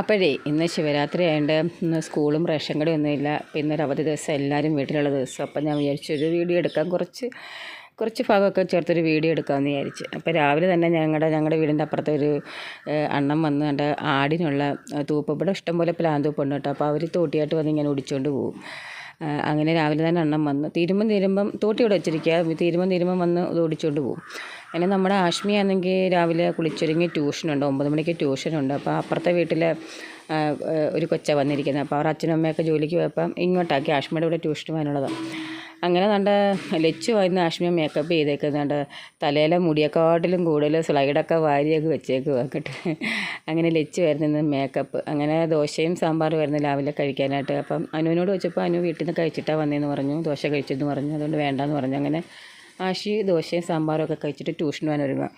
അപ്പോഴേ ഇന്ന് ശിവരാത്രി ആയതുകൊണ്ട് ഇന്ന് സ്കൂളും റേഷൻ കടയും ഒന്നുമില്ല അപ്പോൾ ഇന്നൊരു അവധി ദിവസം എല്ലാവരും വീട്ടിലുള്ള ദിവസം. അപ്പം ഞാൻ വിചാരിച്ചു ഒരു വീഡിയോ എടുക്കാൻ കുറച്ച് കുറച്ച് ഭാഗമൊക്കെ ചേർത്തൊരു വീഡിയോ എടുക്കാമെന്ന് വിചാരിച്ച്. അപ്പോൾ രാവിലെ തന്നെ ഞങ്ങളുടെ ഞങ്ങളുടെ വീടിന്റെ അപ്പുറത്തെ ഒരു അണ്ണം വന്ന് എന്റെ ആടിനുള്ള തൂപ്പ്. ഇവിടെ ഇഷ്ടംപോലെ പ്ലാൻ തൂപ്പുണ്ട് കേട്ടോ. അപ്പോൾ അവർ തോട്ടിയായിട്ട് വന്ന് ഇങ്ങനെ ഒടിച്ചുകൊണ്ട് പോകും അങ്ങനെ രാവിലെ തന്നെ എണ്ണം വന്ന്. തീരുമ്പം തീരുമ്പം ഇവിടെ വെച്ചിരിക്കുക. തീരുമ്പം തീരുമ്പം വന്ന് ഇത് ഓടിച്ചുകൊണ്ട് പോകും. അങ്ങനെ നമ്മുടെ ആഷ്മി ആണെങ്കിൽ രാവിലെ കുളിച്ചൊരുങ്ങി ട്യൂഷനുണ്ട്. ഒമ്പത് മണിക്ക് ട്യൂഷനുണ്ട്. അപ്പോൾ അപ്പുറത്തെ വീട്ടിലെ ഒരു കൊച്ച വന്നിരിക്കുന്നത്. അപ്പോൾ അവർ അച്ഛനും അമ്മയൊക്കെ ജോലിക്ക് പോയപ്പം ഇങ്ങോട്ടാക്കി ആശ്മിയുടെ ഇവിടെ ട്യൂഷന് പോകാനുള്ളതാണ്. അങ്ങനെ നല്ല ലച്ചുമായിരുന്നു ആഷ്മിയ മേക്കപ്പ് ചെയ്തേക്കുന്നുണ്ട് തലയിലെ മുടിയെക്കാട്ടിലും കൂടുതൽ സ്ലൈഡൊക്കെ വാരിയൊക്കെ വെച്ചേക്ക് വെക്കട്ടെ അങ്ങനെ ലച്ചുമായിരുന്നു മേക്കപ്പ് അങ്ങനെ ദോശയും സാമ്പാറും ആയിരുന്നു രാവിലെ കഴിക്കാനായിട്ട്. അപ്പം അനുവിനോട് വെച്ചപ്പോൾ അനു വീട്ടിൽ നിന്ന് കഴിച്ചിട്ടാണ് വന്നതെന്ന് പറഞ്ഞു. ദോശ കഴിച്ചെന്ന് പറഞ്ഞു. അതുകൊണ്ട് വേണ്ടാന്ന് പറഞ്ഞു. അങ്ങനെ ആഷി ദോശയും സാമ്പാറും ഒക്കെ കഴിച്ചിട്ട് ട്യൂഷൻ പോകാൻ ഒരുങ്ങുക.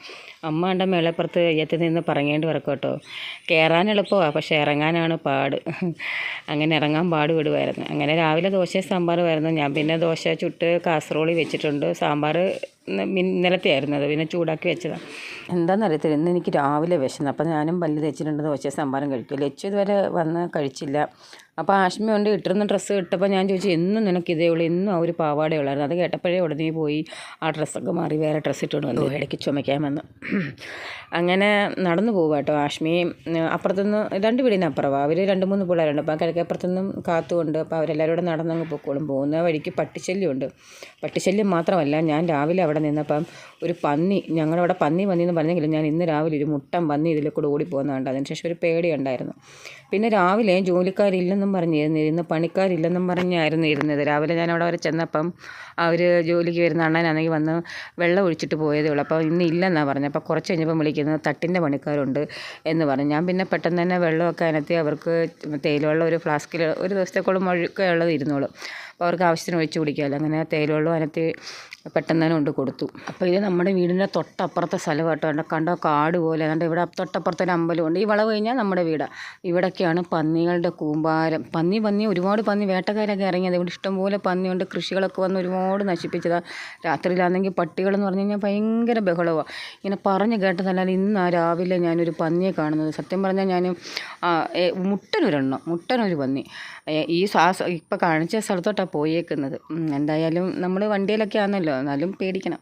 അമ്മ കണ്ട മേളപ്പുറത്ത് അയ്യത്തിൽ നിന്ന് പറങ്ങേണ്ടി വരക്കും കേട്ടോ. കയറാൻ എളുപ്പമാണ് പക്ഷേ ഇറങ്ങാനാണ് പാട്. അങ്ങനെ ഇറങ്ങാൻ പാട് വിടുമായിരുന്നു അങ്ങനെ രാവിലെ ദോശയും സാമ്പാറും വരുന്നു ഞാൻ പിന്നെ ദോശ ചുട്ട് കാസറോളി വെച്ചിട്ടുണ്ട്. സാമ്പാർ ഇന്നലത്തെ ആയിരുന്നു അത്. പിന്നെ ചൂടാക്കി വെച്ചതാണ് എന്താണെന്നറിയത്തില്ല ഇന്ന് എനിക്ക് രാവിലെ വിശന്നു. അപ്പം ഞാനും പല്ല് തേച്ചിട്ടുണ്ട് ദോശയും സാമ്പാറും കഴിക്കും ലച്ചു ഇതുവരെ വന്ന് കഴിച്ചില്ല. അപ്പോൾ ആഷ്മി കൊണ്ട് ഇട്ടിരുന്ന ഡ്രസ്സ് ഇട്ടപ്പോൾ ഞാൻ ചോദിച്ചു എന്നും നിനക്ക് ഇതേ ഉള്ളൂ എന്നും ആ ഒരു പാവാടേ ഉള്ളായിരുന്നു. അത് കേട്ടപ്പോഴേ ഉടനെ പോയി ആ ഡ്രസ്സൊക്കെ മാറി വേറെ ഡ്രസ്സ് ഇട്ടുകൊണ്ട് വന്നു ഇടയ്ക്ക് ചുമയ്ക്കാൻ വന്നു. അങ്ങനെ നടന്നു പോകുക കേട്ടോ ആഷ്മി അപ്പുറത്തുനിന്ന് രണ്ട് വീടിന് അപ്പുറമാണ് അവർ രണ്ട് മൂന്ന് പിള്ളേരുണ്ട്. അപ്പോൾ കിഴക്കപ്പുറത്തുനിന്നും കാത്തുകൊണ്ട് അപ്പോൾ അവരെല്ലാവരും കൂടെ നടന്നങ്ങ് പൊക്കോളും. പോകുന്ന വഴിക്ക് പട്ടിശല്യമുണ്ട്. പട്ടിശല്യം മാത്രമല്ല ഞാൻ രാവിലെ അവിടെ നിന്നപ്പം ഒരു പന്നി ഞങ്ങളുടെ അവിടെ പന്നി പന്നി എന്ന് പറഞ്ഞെങ്കിലും ഞാൻ ഇന്ന് രാവിലെ ഒരു മുട്ടം പന്നി ഇതിൽ കൂടെ ഓടിപ്പോകുന്നതുണ്ട് അതിനുശേഷം ഒരു പേടിയുണ്ടായിരുന്നു പിന്നെ രാവിലെ ജോലിക്കാരില്ലെന്നും പറഞ്ഞിരുന്നു ഇന്ന് പണിക്കാരില്ലെന്നും പറഞ്ഞായിരുന്നു ഇരുന്നത്. രാവിലെ ഞാൻ അവിടെ വരെ ചെന്നപ്പം അവർ ജോലിക്ക് വരുന്ന അണ്ണനാണെങ്കിൽ വന്ന് വെള്ളം ഒഴിച്ചിട്ട് പോയതേ ഉള്ളൂ. അപ്പോൾ ഇന്ന് ഇല്ലെന്നാണ് പറഞ്ഞത്. അപ്പോൾ കുറച്ച് കഴിഞ്ഞപ്പം വിളിക്കുന്നത് തട്ടിന്റെ പണിക്കാരുണ്ട് എന്ന് പറഞ്ഞു. ഞാൻ പിന്നെ പെട്ടെന്ന് തന്നെ വെള്ളമൊക്കെ അനത്തി അവർക്ക് തേയിലവെള്ളം ഒരു ഫ്ലാസ്കിൽ ഒരു ദിവസത്തേക്കോളം ഒഴുക്കെ ഉള്ളത് ഇരുന്നോളും. അപ്പോൾ അവർക്ക് ആവശ്യത്തിന് ഒഴിച്ച് കുടിക്കാമല്ലോ. അങ്ങനെ തേയിലവെള്ളം അതിനകത്ത് പെട്ടെന്ന് തന്നെ കൊണ്ട് കൊടുത്തു. അപ്പോൾ ഇത് നമ്മുടെ വീടിന്റെ തൊട്ടപ്പുറത്തെ സ്ഥലം കേട്ടോ. കണ്ടോ കണ്ടോ കാട് പോലെ. അതുകൊണ്ട് ഇവിടെ തൊട്ടപ്പുറത്തൊരു അമ്പലമുണ്ട് ഈ വളവ് കഴിഞ്ഞാൽ നമ്മുടെ വീടാണ് ഇവിടൊക്കെയാണ് പന്നികളുടെ കൂമ്പാരം. പന്നി പന്നി ഒരുപാട് പന്നി വേട്ടക്കാരൊക്കെ ഇറങ്ങിയത്. ഇവിടെ ഇഷ്ടംപോലെ പന്നിയുണ്ട്. കൃഷികളൊക്കെ വന്ന് ഒരുപാട് നശിപ്പിച്ചതാണ് രാത്രിയിലാണെങ്കിൽ പട്ടികളെന്ന് പറഞ്ഞു കഴിഞ്ഞാൽ ഭയങ്കര ബഹളമാണ് ഇങ്ങനെ പറഞ്ഞു കേട്ടതല്ലാതെ ഇന്ന് രാവിലെ ഞാനൊരു പന്നിയെ കാണുന്നത്. സത്യം പറഞ്ഞാൽ ഞാൻ മുട്ടനൊരെണ്ണം. മുട്ടനൊരു പന്നി. ഈ ശ്വാസ ഇപ്പം കാണിച്ച സ്ഥലത്തോട്ടാണ് പോയേക്കുന്നത്. എന്തായാലും നമ്മൾ വണ്ടിയിലൊക്കെ ആണല്ലോ എന്നാലും പേടിക്കണം.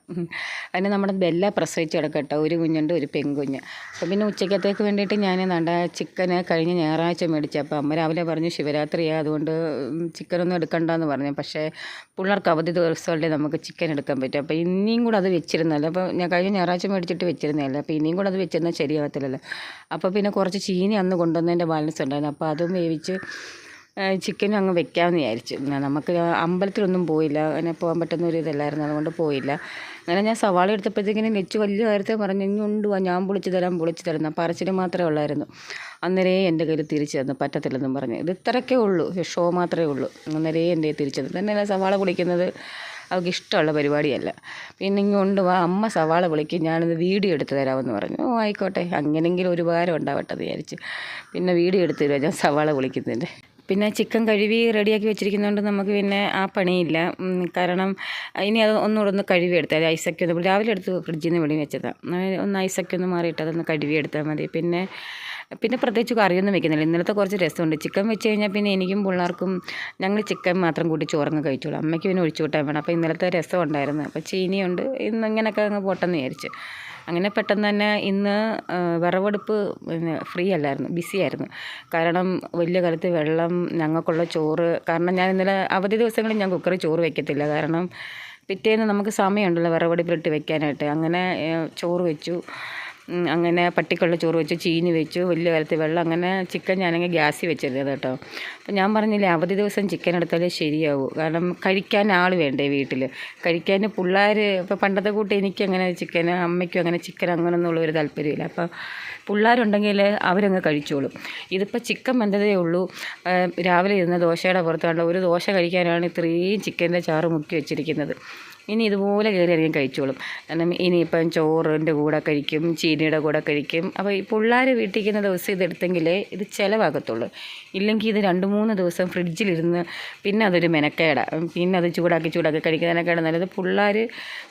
അതിന് നമ്മുടെ ബെല്ല പ്രസവിച്ച് കിടക്കട്ടെ ഒരു കുഞ്ഞുണ്ട് ഒരു പെൺകുഞ്ഞ്. അപ്പം പിന്നെ ഉച്ചക്കത്തേക്ക് വേണ്ടിയിട്ട് ഞാൻ നണ്ട ചിക്കന് കഴിഞ്ഞ ഞായറാഴ്ച മേടിച്ചു. അപ്പോൾ അമ്മ രാവിലെ പറഞ്ഞു ശിവരാത്രിയാണ് അതുകൊണ്ട് ചിക്കനൊന്നും എടുക്കണ്ടെന്ന് പറഞ്ഞു. പക്ഷേ പിള്ളേർക്ക് അവധി ദിവസമല്ലേ നമുക്ക് ചിക്കൻ എടുക്കാൻ പറ്റും. അപ്പോൾ ഇനിയും കൂടെ അത് വെച്ചിരുന്നല്ലോ. അപ്പോൾ ഞാൻ കഴിഞ്ഞ ഞായറാഴ്ച മേടിച്ചിട്ട് വെച്ചിരുന്നില്ല അപ്പോൾ ഇനിയും കൂടെ അത് വെച്ചിരുന്നാൽ ശരിയാവത്തില്ലല്ലോ. അപ്പോൾ പിന്നെ കുറച്ച് ചീനി അന്ന് കൊണ്ടുവന്നതിന്റെ ബാലൻസ് ഉണ്ടായിരുന്നു. അപ്പോൾ അതും വേവിച്ച് ചിക്കനും അങ്ങ് വെക്കാമെന്ന് വിചാരിച്ചു. നമുക്ക് അമ്പലത്തിലൊന്നും പോയില്ല. അങ്ങനെ പോകാൻ പറ്റുന്ന ഒരു ഇതല്ലായിരുന്നു. അതുകൊണ്ട് പോയില്ല. അങ്ങനെ ഞാൻ സവാള എടുത്തപ്പോഴത്തേക്കിനും നെച്ച് വലിയ കാര്യത്തെ പറഞ്ഞു ഇനി ഉണ്ടുവാ ഞാൻ പൊളിച്ച് തരാം പൊളിച്ച് തരാം അപ്പം പറച്ചിൽ മാത്രമേ ഉള്ളായിരുന്നു. അന്നേരേ എന്റെ കയ്യിൽ തിരിച്ചു തന്നു. പറ്റത്തില്ലെന്നും പറഞ്ഞു. ഇത് ഇത്രയൊക്കെ ഉള്ളൂ. ഷോ മാത്രമേ ഉള്ളൂ. അന്നേരേ എന്റെ തിരിച്ചു തന്നു. തന്നെയല്ല സവാള പൊളിക്കുന്നത്. അവൾക്ക് ഇഷ്ടമുള്ള പരിപാടിയല്ല. പിന്നെ ഇങ്ങോട്ട് വാ അമ്മ സവാള വിളിക്കും ഞാനിത് വീഡിയോ എടുത്ത് തരാമെന്ന് പറഞ്ഞു. ഓ ആയിക്കോട്ടെ. അങ്ങനെങ്കിലും ഒരു ഉണ്ടാവട്ടെ വിചാരിച്ച്. പിന്നെ വീഡിയോ എടുത്ത് തരുമോ ഞാൻ സവാള വിളിക്കുന്നതിന്റെ പിന്നെ ചിക്കൻ കഴുകി റെഡിയാക്കി വെച്ചിരിക്കുന്നതുകൊണ്ട് നമുക്ക് പിന്നെ ആ പണിയില്ല. കാരണം ഇനി അത് ഒന്നുകൂടെ ഒന്ന് കഴുകി എടുത്താൽ ഐസൊക്കെ ഒന്ന് രാവിലെ എടുത്ത് ഫ്രിഡ്ജിൽ നിന്ന് വെളിയിൽ വെച്ചതാണ് ഒന്ന് ഐസൊക്കെ ഒന്ന് മാറിയിട്ട് അതൊന്ന് കഴുകി എടുത്താൽ മതി. പിന്നെ പിന്നെ പ്രത്യേകിച്ച് കറിയൊന്നും വെക്കുന്നില്ല. ഇന്നലത്തെ കുറച്ച് രസമുണ്ട്. ചിക്കൻ വെച്ച് കഴിഞ്ഞാൽ പിന്നെ എനിക്കും പിള്ളേർക്കും ഞങ്ങൾ ചിക്കൻ മാത്രം കൂട്ടി ചോറങ്ങ് കഴിച്ചോളൂ. അമ്മയ്ക്ക് പിന്നെ ഒഴിച്ചു കൂട്ടാൻ വേണം. അപ്പോൾ ഇന്നലത്തെ രസം ഉണ്ടായിരുന്നു. അപ്പോൾ ചീനിയുണ്ട്. ഇന്ന് ഇങ്ങനെയൊക്കെ അങ്ങ് പോട്ടെന്ന് വിചാരിച്ചു. അങ്ങനെ പെട്ടെന്ന് തന്നെ ഇന്ന് വിറവെടുപ്പ് പിന്നെ ഫ്രീ അല്ലായിരുന്നു. ബിസി ആയിരുന്നു. കാരണം വലിയ കാലത്ത് വെള്ളം ഞങ്ങൾക്കുള്ള ചോറ് കാരണം ഞാൻ ഇന്നലെ അവധി ദിവസങ്ങളിൽ ഞാൻ കുക്കറിൽ ചോറ് വെക്കത്തില്ല. കാരണം പിറ്റേന്ന് നമുക്ക് സമയമുണ്ടല്ലോ വിറവെടുപ്പിലിട്ട് വെക്കാനായിട്ട്. അങ്ങനെ ചോറ് വെച്ചു. അങ്ങനെ പട്ടിക്കുള്ള ചോറ് വെച്ചു ചീനി വെച്ചു വലിയ കാലത്ത് വെള്ളം അങ്ങനെ ചിക്കൻ ഞാനങ്ങ് ഗ്യാസിൽ വെച്ചിരുന്നത് കേട്ടോ. അപ്പം ഞാൻ പറഞ്ഞില്ലേ അവധി ദിവസം ചിക്കൻ എടുത്താലേ ശരിയാവൂ. കാരണം കഴിക്കാൻ ആൾ വേണ്ടേ വീട്ടിൽ കഴിക്കാൻ പിള്ളേർ ഇപ്പോൾ പണ്ടത്തെ കൂട്ടി എനിക്കങ്ങനെ ചിക്കൻ അമ്മയ്ക്കും അങ്ങനെ ചിക്കൻ അങ്ങനെ ഒരു താല്പര്യമില്ല. അപ്പം പിള്ളേരുണ്ടെങ്കിൽ അവരങ്ങ് കഴിച്ചോളും. ഇതിപ്പോൾ ചിക്കൻ വെന്തതേ ഉള്ളൂ. രാവിലെ ഇരുന്ന ദോശയുടെ പുറത്ത് കണ്ട ഒരു ദോശ കഴിക്കാനാണ് ഇത്രയും ചിക്കന്റെ ചാറ് മുക്കി വെച്ചിരിക്കുന്നത്. ഇനി ഇതുപോലെ കയറി ഇറങ്ങി കഴിച്ചോളും. കാരണം ഇനിയിപ്പം ചോറിന്റെ കൂടെ കഴിക്കും ചീനിയുടെ കൂടെ കഴിക്കും. അപ്പോൾ ഈ പിള്ളേർ വീട്ടിരിക്കുന്ന ദിവസം ഇതെടുത്തെങ്കിലേ ഇത് ചിലവാകത്തുള്ളൂ. ഇല്ലെങ്കിൽ ഇത് രണ്ട് മൂന്ന് ദിവസം ഫ്രിഡ്ജിലിരുന്ന് പിന്നെ അതൊരു മെനക്കേട. പിന്നെ അത് ചൂടാക്കി ചൂടാക്കി കഴിക്കുന്നതിനൊക്കെയാണ് നല്ലത് പിള്ളേർ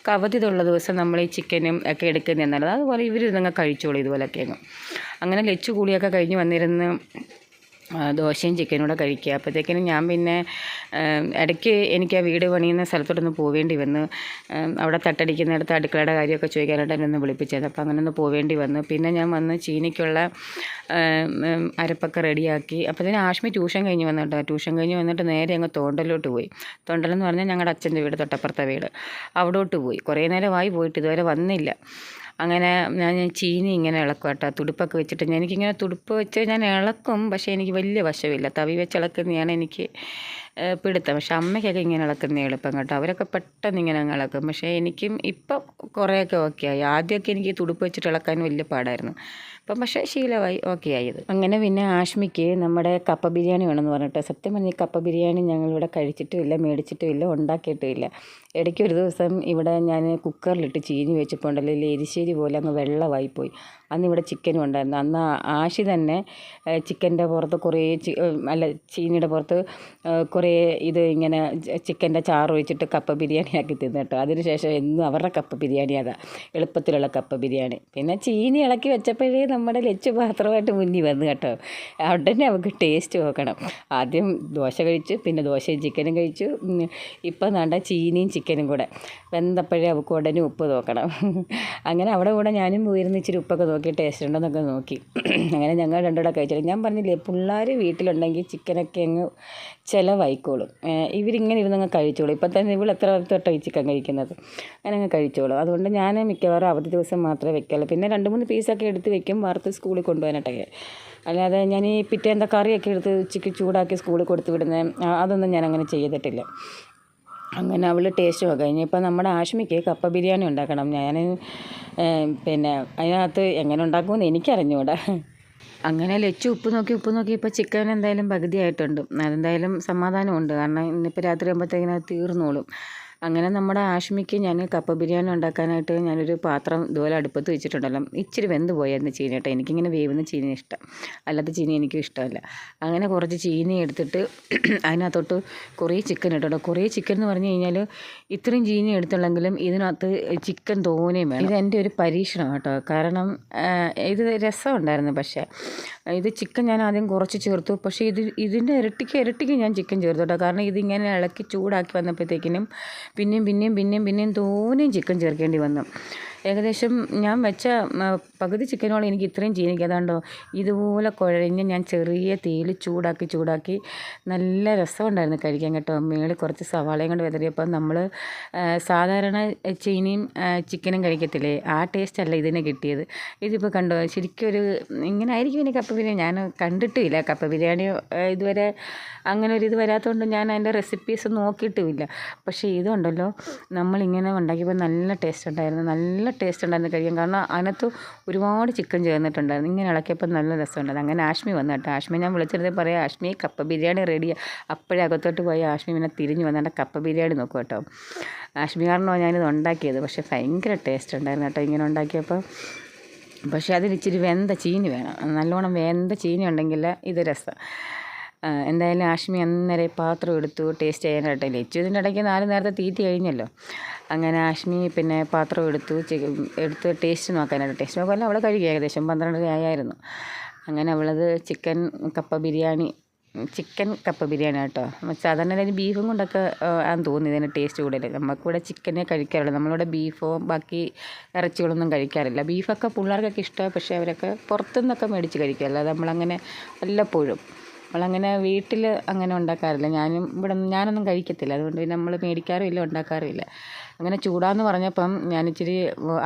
കവതിതുള്ള ദിവസം നമ്മൾ ഈ ചിക്കനും ഒക്കെ എടുക്കുന്നതെന്നുള്ളത് അതുപോലെ ഇവർ ഇതങ്ങ് കഴിച്ചോളൂ ഇതുപോലെയൊക്കെ അങ്ങ്. അങ്ങനെ ലച്ചു കൂളിയൊക്കെ കഴിഞ്ഞ് വന്നിരുന്ന് ദോശയും ചിക്കനും കൂടെ കഴിക്കുക. അപ്പോഴത്തേക്കിനും ഞാൻ പിന്നെ ഇടയ്ക്ക് എനിക്ക് ആ വീട് പണിയുന്ന സ്ഥലത്തോട്ടൊന്ന് പോവേണ്ടി വന്നു. അവിടെ തട്ടടിക്കുന്നിടത്ത് അടുക്കളയുടെ കാര്യമൊക്കെ ചോദിക്കാനായിട്ട് എന്നെ ഒന്ന് വിളിപ്പിച്ചത്. അപ്പോൾ അങ്ങനെ ഒന്ന് പോവേണ്ടി വന്നു. പിന്നെ ഞാൻ വന്ന് ചീനിക്കുള്ള അരപ്പൊക്കെ റെഡിയാക്കി. അപ്പോഴത്തേനും ആഷ്മി ട്യൂഷൻ കഴിഞ്ഞ് വന്നു ട്യൂഷൻ കഴിഞ്ഞ് വന്നിട്ട് നേരെ അങ്ങ് തോണ്ടലോട്ട് പോയി. തോണ്ടലെന്ന് പറഞ്ഞാൽ ഞങ്ങളുടെ അച്ഛന്റെ വീട് തൊട്ടപ്പുറത്തെ വീട്. അവിടോട്ട് പോയി. കുറേ നേരമായി പോയിട്ട് ഇതുവരെ വന്നില്ല. അങ്ങനെ ഞാൻ ചീനി ഇങ്ങനെ ഇളക്കും കേട്ടോ തുടുപ്പൊക്കെ വെച്ചിട്ട്. എനിക്കിങ്ങനെ തുടുപ്പ് വെച്ച് ഞാൻ ഇളക്കും പക്ഷേ എനിക്ക് വലിയ വശമില്ല. തവി വെച്ച് ഇളക്കുന്നതാണ് എനിക്ക് പിടുത്തം. പക്ഷെ അമ്മയ്ക്കൊക്കെ ഇങ്ങനെ ഇളക്കുന്ന എളുപ്പം കേട്ടോ. അവരൊക്കെ പെട്ടെന്ന് ഇങ്ങനെ അങ്ങ് ഇളക്കും പക്ഷേ എനിക്കും ഇപ്പം കുറേയൊക്കെ ഓക്കെ ആയി. ആദ്യമൊക്കെ എനിക്ക് തുടുപ്പ് വെച്ചിട്ട് ഇളക്കാൻ വലിയ പാടായിരുന്നു. അപ്പം പക്ഷേ ശീലമായി. ഓക്കെ ആയത് അങ്ങനെ പിന്നെ ആഷ്മിക്ക് നമ്മുടെ കപ്പ ബിരിയാണി വേണമെന്ന് പറഞ്ഞിട്ട് സത്യം പറഞ്ഞാൽ കപ്പ ബിരിയാണി ഞങ്ങളിവിടെ കഴിച്ചിട്ടുമില്ല മേടിച്ചിട്ടുമില്ല ഉണ്ടാക്കിയിട്ടുമില്ല. ഇടയ്ക്ക് ഒരു ദിവസം ഇവിടെ ഞാൻ കുക്കറിലിട്ട് ചീഞ്ഞ് ഇതിൽ എരിശ്ശേരി പോലെ അങ്ങ് വെള്ളമായി പോയി. അന്ന് ഇവിടെ ചിക്കനും ഉണ്ടായിരുന്നു. അന്ന് ആശി തന്നെ ചിക്കന്റെ പുറത്ത് കുറേ അല്ല ചീനിയുടെ പുറത്ത് കുറേ ഇത് ഇങ്ങനെ ചിക്കന്റെ ചാറ് ഒഴിച്ചിട്ട് കപ്പ ബിരിയാണി ആക്കി തിന്നു കേട്ടോ. അതിനുശേഷം എന്നും അവരുടെ കപ്പ ബിരിയാണി അതാ. എളുപ്പത്തിലുള്ള കപ്പ ബിരിയാണി. പിന്നെ ചീനി ഇളക്കി വെച്ചപ്പോഴേ നമ്മുടെ ലച്ചു പാത്രമായിട്ട് മുന്നിൽ വന്നു കേട്ടോ. ഉടനെ അവൾക്ക് ടേസ്റ്റ് നോക്കണം. ആദ്യം ദോശ കഴിച്ചു പിന്നെ ദോശയും ചിക്കനും കഴിച്ചു. ഇപ്പം വേണ്ട ചീനിയും ചിക്കനും കൂടെ. വെന്തപ്പോഴേ അവൾക്ക് ഉടനെ ഉപ്പ് നോക്കണം. അങ്ങനെ അവിടെ കൂടെ ഞാനും പോയിരുന്ന് ഇച്ചിരി ഉപ്പൊക്കെ നോക്കി ടേസ്റ്റ് ഉണ്ടെന്നൊക്കെ നോക്കി. അങ്ങനെ ഞങ്ങൾ രണ്ടുകൂടെ കഴിച്ചിട്ട് ഞാൻ പറഞ്ഞില്ലേ പിള്ളേർ വീട്ടിലുണ്ടെങ്കിൽ ചിക്കനൊക്കെ അങ്ങ് ചിലവായിക്കോളും ഏഹ് ഇവരിങ്ങനെ ഇരുന്നങ്ങ് കഴിച്ചോളും. ഇപ്പം തന്നെ ഇവൾ എത്ര തൊട്ടാണ് ചിക്കൻ കഴിക്കുന്നത്? അങ്ങനെ അങ്ങ് കഴിച്ചോളും. അതുകൊണ്ട് ഞാൻ മിക്കവാറും അവധി ദിവസം മാത്രമേ വെക്കുള്ളൂ പിന്നെ രണ്ട് മൂന്ന് പീസൊക്കെ എടുത്ത് വെക്കും. വറുത്ത് സ്കൂളിൽ കൊണ്ടുപോകാനായിട്ടൊക്കെ. അല്ലാതെ ഞാൻ ഈ പിറ്റേന്ത കറിയൊക്കെ എടുത്ത് ഉച്ചയ്ക്ക് ചൂടാക്കി സ്കൂളിൽ കൊടുത്തു വിടുന്ന അതൊന്നും ഞാൻ അങ്ങനെ ചെയ്തിട്ടില്ല. അങ്ങനെ അവൾ ടേസ്റ്റ് നോക്കാം. ഇനിയിപ്പോൾ നമ്മുടെ ആഷ്മിക്ക് കപ്പ ബിരിയാണി ഉണ്ടാക്കണം. ഞാൻ പിന്നെ അതിനകത്ത് എങ്ങനെ ഉണ്ടാക്കുമെന്ന് എനിക്കറിഞ്ഞൂടാ. അങ്ങനെ ലച്ചു ഉപ്പ് നോക്കി ഉപ്പ് നോക്കി ഇപ്പോൾ ചിക്കൻ എന്തായാലും പകുതിയായിട്ടുണ്ട്. അതെന്തായാലും സമാധാനമുണ്ട്. കാരണം ഇന്നിപ്പോൾ രാത്രി ആകുമ്പോഴത്തേക്കിനും അത് തീർന്നോളും. അങ്ങനെ നമ്മുടെ ആഷ്മിക്ക് ഞാൻ കപ്പ ബിരിയാണി ഉണ്ടാക്കാനായിട്ട് ഞാനൊരു പാത്രം ഇതുപോലെ അടുപ്പത്ത് വെച്ചിട്ടുണ്ടല്ലോ. ഇച്ചിരി വെന്ത് പോയായിരുന്നു ചീനി കേട്ടോ എനിക്കിങ്ങനെ വേവുന്ന ചീനി ഇഷ്ടം. അല്ലാത്ത ചീനി എനിക്കും ഇഷ്ടമല്ല. അങ്ങനെ കുറച്ച് ചീനി എടുത്തിട്ട് അതിനകത്തോട്ട് കുറേ ചിക്കൻ ഇട്ടോ കുറേ ചിക്കൻ എന്ന് പറഞ്ഞു കഴിഞ്ഞാൽ ഇത്രയും ചീനി എടുത്തുള്ളെങ്കിലും ഇതിനകത്ത് ചിക്കൻ തോനെയും വേണം. ഇത് എന്റെ ഒരു പരീക്ഷണം കേട്ടോ. കാരണം ഇത് രസമുണ്ടായിരുന്നു പക്ഷേ. ഇത് ചിക്കൻ ഞാൻ ആദ്യം കുറച്ച് ചേർത്തു. പക്ഷേ ഇത് ഇതിന്റെ ഇരട്ടിക്ക് ഇരട്ടിക്ക് ഞാൻ ചിക്കൻ ചേർത്തു കേട്ടോ. കാരണം ഇതിങ്ങനെ ഇളക്കി ചൂടാക്കി വന്നപ്പോഴത്തേക്കിനും പിന്നെയും പിന്നെയും പിന്നെയും പിന്നെയും തോനെയും ചിക്കൻ ചേർക്കേണ്ടി വന്നു. ഏകദേശം ഞാൻ വെച്ച പകുതി ചിക്കനോളം എനിക്ക് ഇത്രയും ചീനിക്ക് അതാണ്ടോ ഇതുപോലെ കുഴഞ്ഞ് ഞാൻ ചെറിയ തീയിൽ ചൂടാക്കി ചൂടാക്കി നല്ല രസമുണ്ടായിരുന്നു കഴിക്കാൻ കേട്ടോ. മേളിൽ കുറച്ച് സവാളയും കൊണ്ട് വിതറിയപ്പോൾ നമ്മൾ സാധാരണ ചീനിയും ചിക്കനും കഴിക്കത്തില്ലേ? ആ ടേസ്റ്റ് അല്ല ഇതിന് കിട്ടിയത്. ഇതിപ്പോൾ കണ്ടോ ശരിക്കും ഒരു ഇങ്ങനെ ആയിരിക്കും ഇനി കപ്പ ബിരിയാണി. ഞാൻ കണ്ടിട്ടില്ല കപ്പ ബിരിയാണി ഇതുവരെ അങ്ങനെ ഒരു ഇത് വരാത്തതുകൊണ്ട് ഞാൻ അതിന്റെ റെസിപ്പീസ് നോക്കിയിട്ടുമില്ല. പക്ഷേ ഇതുണ്ടല്ലോ നമ്മളിങ്ങനെ ഉണ്ടാക്കിയപ്പോൾ നല്ല ടേസ്റ്റ് ഉണ്ടായിരുന്നു. നല്ല ടേസ്റ്റ് ഉണ്ടായിരുന്നു കഴിക്കാൻ കാരണം അതിനകത്ത് ഒരുപാട് ചിക്കൻ ചേർന്നിട്ടുണ്ടായിരുന്നു. ഇങ്ങനെ ഇളക്കിയപ്പോൾ നല്ല രസമുണ്ടായിരുന്നു. അങ്ങനെ ആഷ്മി വന്നു കേട്ടോ. ആഷ്മി ഞാൻ വിളിച്ചിരുന്നത് പറയാം ആഷ്മി കപ്പ ബിരിയാണി റെഡിയാണ് അപ്പോഴേ അകത്തോട്ട് പോയി ആഷ്മി പിന്നെ തിരിഞ്ഞ് വന്നിട്ട് കപ്പ ബിരിയാണി നോക്കും കേട്ടോ. ആഷ്മി കാരണമാണ് ഞാനിത് ഉണ്ടാക്കിയത്. പക്ഷേ ഭയങ്കര ടേസ്റ്റ് ഉണ്ടായിരുന്നു കേട്ടോ ഇങ്ങനെ ഉണ്ടാക്കിയപ്പോൾ പക്ഷേ അതിന് ഇച്ചിരി വെന്ത ചീനി വേണം. നല്ലോണം വെന്ത ചീനി ഉണ്ടെങ്കിൽ ഇത് രസം. എന്തായാലും ആഷ്മി അന്നേരം പാത്രം എടുത്തു ടേസ്റ്റ് ചെയ്യാനായിട്ട് ലച്ചു ഇതിന്റെ ഇടയ്ക്ക് നാല് നേരത്തെ തീറ്റി കഴിഞ്ഞല്ലോ. അങ്ങനെ ആഷ്മി പിന്നെ പാത്രം എടുത്തു എടുത്ത് ടേസ്റ്റ് നോക്കാനായിട്ട്. ടേസ്റ്റ് നോക്കാനല്ല അവൾ കഴുകി ഏകദേശം പന്ത്രണ്ടര ആയായിരുന്നു. അങ്ങനെ അവളത് ചിക്കൻ കപ്പ ബിരിയാണി ചിക്കൻ കപ്പ ബിരിയാണി കേട്ടോ സാധാരണ അതിന് ബീഫും കൊണ്ടൊക്കെ ആ, ആണെന്ന് തോന്നുന്നു ഇതിന് ടേസ്റ്റ് കൂടുതൽ. നമുക്കിവിടെ ചിക്കനെ കഴിക്കാറുള്ളൂ. നമ്മളിവിടെ ബീഫോ ബാക്കി ഇറച്ചികളൊന്നും കഴിക്കാറില്ല. ബീഫൊക്കെ പിള്ളേർക്കൊക്കെ ഇഷ്ടമാണ് പക്ഷേ അവരൊക്കെ പുറത്തുനിന്നൊക്കെ മേടിച്ച് കഴിക്കാറില്ല. അത് നമ്മളങ്ങനെ വല്ലപ്പോഴും. നമ്മളങ്ങനെ വീട്ടിൽ അങ്ങനെ ഉണ്ടാക്കാറില്ല. ഞാനും ഇവിടെ ഞാനൊന്നും കഴിക്കത്തില്ല. അതുകൊണ്ട് പിന്നെ നമ്മൾ മേടിക്കാറും ഇല്ല ഉണ്ടാക്കാറില്ല അങ്ങനെ ചൂടാന്ന് പറഞ്ഞപ്പം ഞാൻ ഇച്ചിരി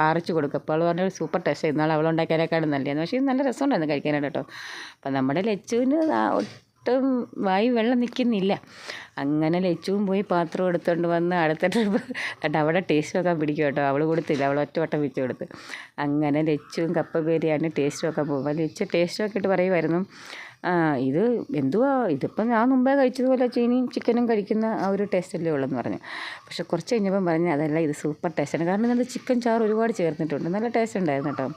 ആറിച്ച് കൊടുക്കും. അപ്പോൾ അവൾ പറഞ്ഞ സൂപ്പർ ടേസ്റ്റ്. ഇന്നാൾ അവൾ ഉണ്ടാക്കിയതിനേക്കാളും നല്ലതെന്ന്. പക്ഷേ നല്ല രസമുണ്ടായിരുന്നു കഴിക്കാനായിട്ട് കേട്ടോ. അപ്പം നമ്മുടെ ലച്ചുവിന് ഒട്ടും വായി വെള്ളം നിൽക്കുന്നില്ല. അങ്ങനെ ലച്ചുവും പോയി പാത്രം എടുത്തുകൊണ്ട് വന്ന് അടുത്ത ട്രിപ്പ് എന്നിട്ട് അവിടെ ടേസ്റ്റ് വെക്കാൻ പിടിക്കും കേട്ടോ. അവൾ കൊടുത്തില്ല. അവൾ ഒറ്റ വട്ടം വെച്ച് കൊടുത്ത്. അങ്ങനെ ലച്ചുവും കപ്പ ബിരിയാണി ടേസ്റ്റ് വെക്കാൻ പോകും. ലച്ചു ടേസ്റ്റ് നോക്കിയിട്ട് പറയുമായിരുന്നു ഇത് എന്തുവാ? ഇതിപ്പം ഞാൻ മുമ്പേ കഴിച്ചതുപോലെ ചീനിയും ചിക്കനും കഴിക്കുന്ന ആ ഒരു ടേസ്റ്റല്ലേ ഉള്ളെന്ന് പറഞ്ഞു. പക്ഷെ കുറച്ച് കഴിഞ്ഞപ്പം പറഞ്ഞു അതല്ല ഇത് സൂപ്പർ ടേസ്റ്റാണ്. കാരണം ഇതിനകത്ത് ചിക്കൻ ചാറ് ഒരുപാട് ചേർന്നിട്ടുണ്ട്. നല്ല ടേസ്റ്റ് ഉണ്ടായിരുന്നു കേട്ടോ.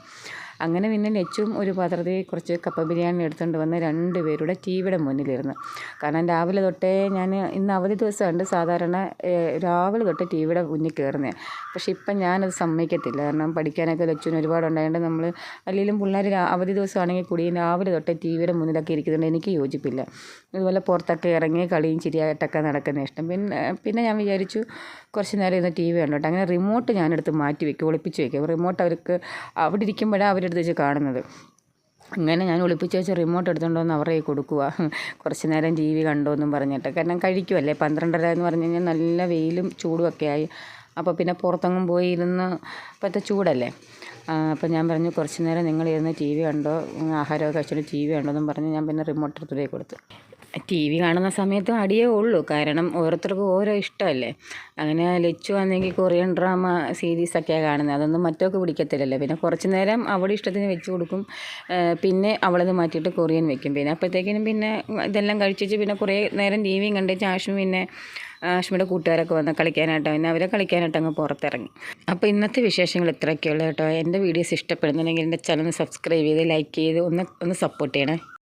അങ്ങനെ പിന്നെ ലച്ചും ഒരു പാത്രത്തിൽ കുറച്ച് കപ്പ ബിരിയാണി എടുത്തുകൊണ്ട് വന്ന് രണ്ട് പേരുടെ ടി വിയുടെ മുന്നിലിരുന്ന്. കാരണം രാവിലെ തൊട്ടേ ഞാൻ ഇന്ന് അവധി ദിവസമുണ്ട് സാധാരണ രാവിലെ തൊട്ട് ടി വിയുടെ മുന്നിൽ കയറുന്നത്. പക്ഷേ ഇപ്പം ഞാനത് സമ്മതിക്കത്തില്ല. കാരണം പഠിക്കാനൊക്കെ ലച്ചുവിന് ഒരുപാട് ഉണ്ടായതുകൊണ്ട് നമ്മൾ അല്ലെങ്കിലും പിള്ളേർ അവധി ദിവസമാണെങ്കിൽ കൂടി രാവിലെ തൊട്ട് ടി വിയുടെ മുന്നിലൊക്കെ ഇരിക്കുന്നുണ്ട്. എനിക്ക് യോജിപ്പില്ല. അതുപോലെ പുറത്തൊക്കെ ഇറങ്ങി കളിയും ചിരിയായിട്ടൊക്കെ നടക്കുന്ന ഇഷ്ടം. പിന്നെ പിന്നെ ഞാൻ വിചാരിച്ചു കുറച്ച് നേരം ഇന്ന് ടി വി കണ്ടോട്ടെ. അങ്ങനെ റിമോട്ട് ഞാനെടുത്ത് മാറ്റി വെക്കും ഒളിപ്പിച്ച് വെക്കും. റിമോട്ട് അവർക്ക് അവിടെ ഇരിക്കുമ്പോഴാണ് അവരെടുത്ത് വെച്ച് കാണുന്നത്. അങ്ങനെ ഞാൻ ഒളിപ്പിച്ച് വെച്ച റിമോട്ട് എടുത്തുകൊണ്ട് വന്ന് അവരെ കൊടുക്കുക കുറച്ച് നേരം ടി വി കണ്ടോ എന്നും പറഞ്ഞിട്ട്. കാരണം കഴിക്കുമല്ലേ പന്ത്രണ്ടര എന്ന് പറഞ്ഞു കഴിഞ്ഞാൽ നല്ല വെയിലും ചൂടും ഒക്കെ ആയി. അപ്പോൾ പിന്നെ പുറത്തെങ്ങും പോയി ഇരുന്ന് ഇപ്പോഴത്തെ ചൂടല്ലേ? അപ്പോൾ ഞാൻ പറഞ്ഞു കുറച്ച് നേരം നിങ്ങൾ ഇരുന്ന് ടി വി കണ്ടോ? ആഹാരമൊക്കെ കഴിച്ചിട്ട് ടി വി കണ്ടോ എന്നും പറഞ്ഞ് ഞാൻ പിന്നെ റിമോട്ട് എടുത്തുകൊണ്ടേ കൊടുത്തു. ടി വി കാണുന്ന സമയത്തും അടിയേ ഉള്ളൂ. കാരണം ഓരോരുത്തർക്കും ഓരോ ഇഷ്ടമല്ലേ? അങ്ങനെ ലച്ചു ആണെങ്കിൽ കൊറിയൻ ഡ്രാമ സീരീസൊക്കെയാണ് കാണുന്നത്. അതൊന്നും മറ്റൊക്കെ പിടിക്കത്തില്ലല്ലോ. പിന്നെ കുറച്ച് നേരം അവളുടെ ഇഷ്ടത്തിന് വെച്ച് കൊടുക്കും. പിന്നെ അവളത് മാറ്റിയിട്ട് കൊറിയൻ വെക്കും. പിന്നെ അപ്പോഴത്തേക്കിനും പിന്നെ ഇതെല്ലാം കഴിച്ചിട്ട് പിന്നെ കുറേ നേരം ടി വിയും കണ്ടിട്ട് ആഷും പിന്നെ ആഷ്മിയുടെ കൂട്ടുകാരൊക്കെ വന്ന് കളിക്കാനായിട്ട് പിന്നെ അവരെ കളിക്കാനായിട്ട് അങ്ങ് പുറത്തിറങ്ങി. അപ്പോൾ ഇന്നത്തെ വിശേഷങ്ങൾ ഇത്രയൊക്കെയുള്ളൂ കേട്ടോ. എന്റെ വീഡിയോസ് ഇഷ്ടപ്പെടുന്നുണ്ടെങ്കിൽ എന്റെ ചാനൽ സബ്സ്ക്രൈബ് ചെയ്ത് ലൈക്ക് ചെയ്ത് ഒന്ന് ഒന്ന് സപ്പോർട്ട് ചെയ്യണേ.